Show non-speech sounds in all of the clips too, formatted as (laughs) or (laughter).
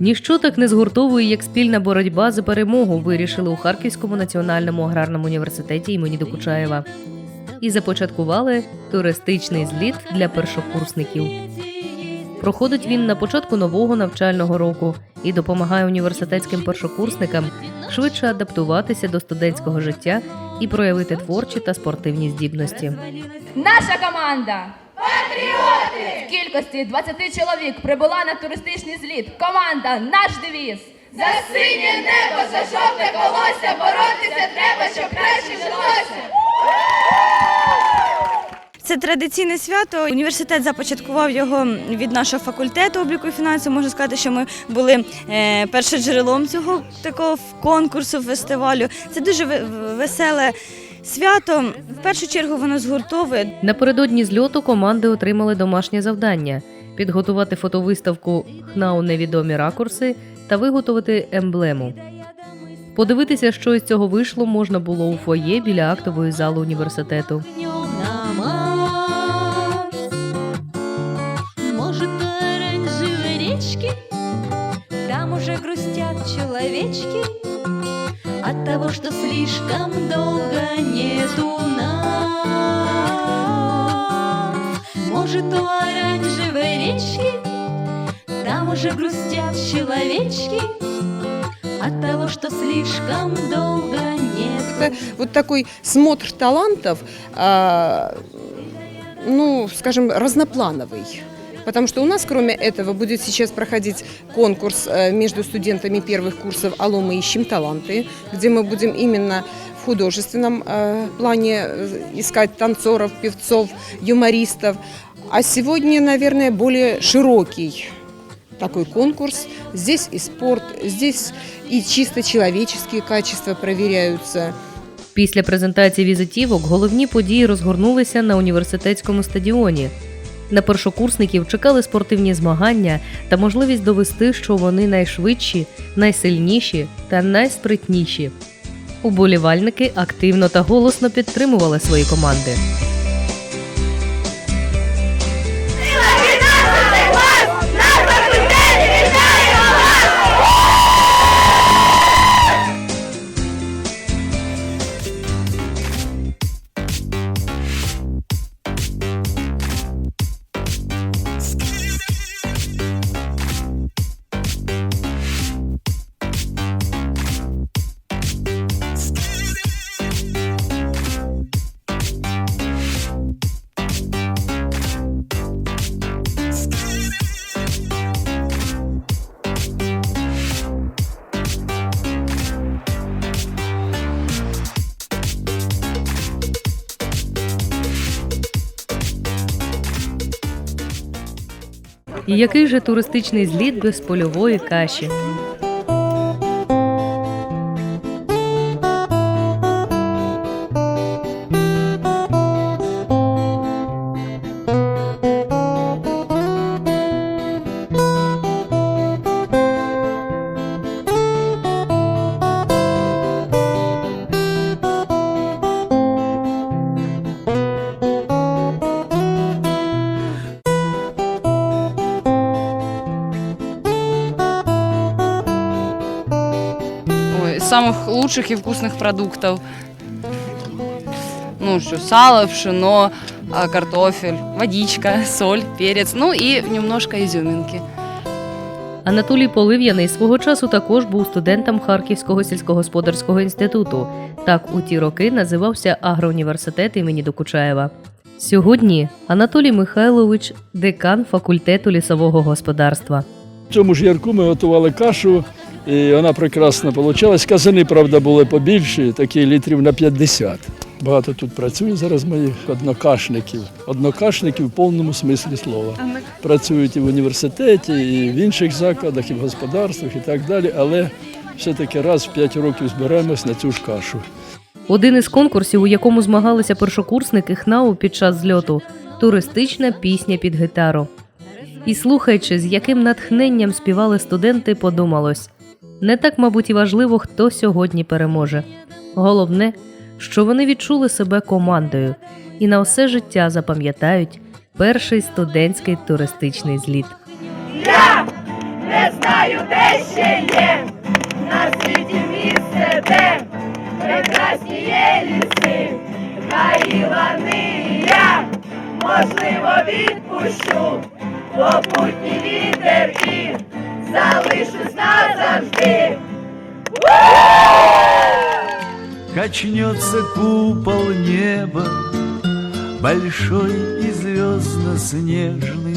Ніщо так не згуртовує, як спільна боротьба за перемогу, вирішили у Харківському національному аграрному університеті імені Докучаєва. І започаткували туристичний зліт для першокурсників. Проходить він на початку нового навчального року і допомагає університетським першокурсникам швидше адаптуватися до студентського життя і проявити творчі та спортивні здібності. Наша команда Патріоти! В кількості 20 чоловік прибула на туристичний зліт. Команда наш девіз. За синє небо, за жовте колося, боротися треба, щоб краще жилося. Це традиційне свято. Університет започаткував його від нашого факультету обліку і фінансів. Можна сказати, що ми були е, першоджерелом цього такого конкурсу, фестивалю. Це дуже ве- веселе свято. В першу чергу воно згуртовує. Напередодні зльоту команди отримали домашнє завдання підготувати фотовиставку ХНАУ невідомі ракурси та виготовити емблему. Подивитися, що із цього вийшло, можна було у фоє біля актової зали університету. Там уже грустят человечки От того, что слишком долго нету нас. Может, у оранжевой речки Там уже грустят человечки. От того, что слишком долго нету. Это вот такой смотр талантов, а, ну, скажем, разноплановый. Потому что у нас, кроме этого, будет сейчас проходить конкурс э, между студентами первых курсов «Алло, мы ищем таланты», где мы будем именно в художественном э, плане э, искать танцоров, певцов, юмористов. А сегодня, наверное, более широкий такой конкурс. Здесь и спорт, здесь и чисто человеческие качества проверяются. Після презентації візитівок головні події розгорнулися на університетському стадіоні. На першокурсників чекали спортивні змагання та можливість довести, що вони найшвидші, найсильніші та найспритніші. Уболівальники активно та голосно підтримували свої команди. І який же туристичний зліт без польової каші? Самых лучших и вкусных продуктов. Ну что, сало, пшено, картофель, водичка, (laughs) соль, перец, ну и немножко изюминки. Анатолій Полив'яний свого часу також був студентом Харківського сільськогосподарського інституту. Так у ті роки називався агроуніверситет імені Докучаєва. Сьогодні Анатолій Михайлович декан факультету лісового господарства. В цьому ж ярку ми готували кашу, і вона прекрасно вийшла. Казани, правда, були побільші, такі літрів на 50. Багато тут працює зараз моїх однокашників. Однокашників в повному смислі слова. Працюють і в університеті, і в інших закладах, і в господарствах, і так далі. Але все-таки раз в 5 років збираємось на цю ж кашу. Один із конкурсів, у якому змагалися першокурсники ХНАУ під час зльоту туристична пісня під гітару. І слухаючи, з яким натхненням співали студенти, подумалось не так, мабуть, і важливо, хто сьогодні переможе. Головне, що вони відчули себе командою і на все життя запам'ятають перший студентський туристичний зліт. Я Не знаю! де ще є на світі місце, де прекрасні є ліси, лани я, можливо, відпущу попутній вітер і залишусь назавжди. Качнется купол неба Большой и звездно-снежный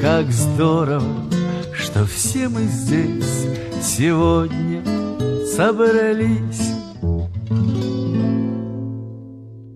Как здорово, что все мы здесь Сегодня собрались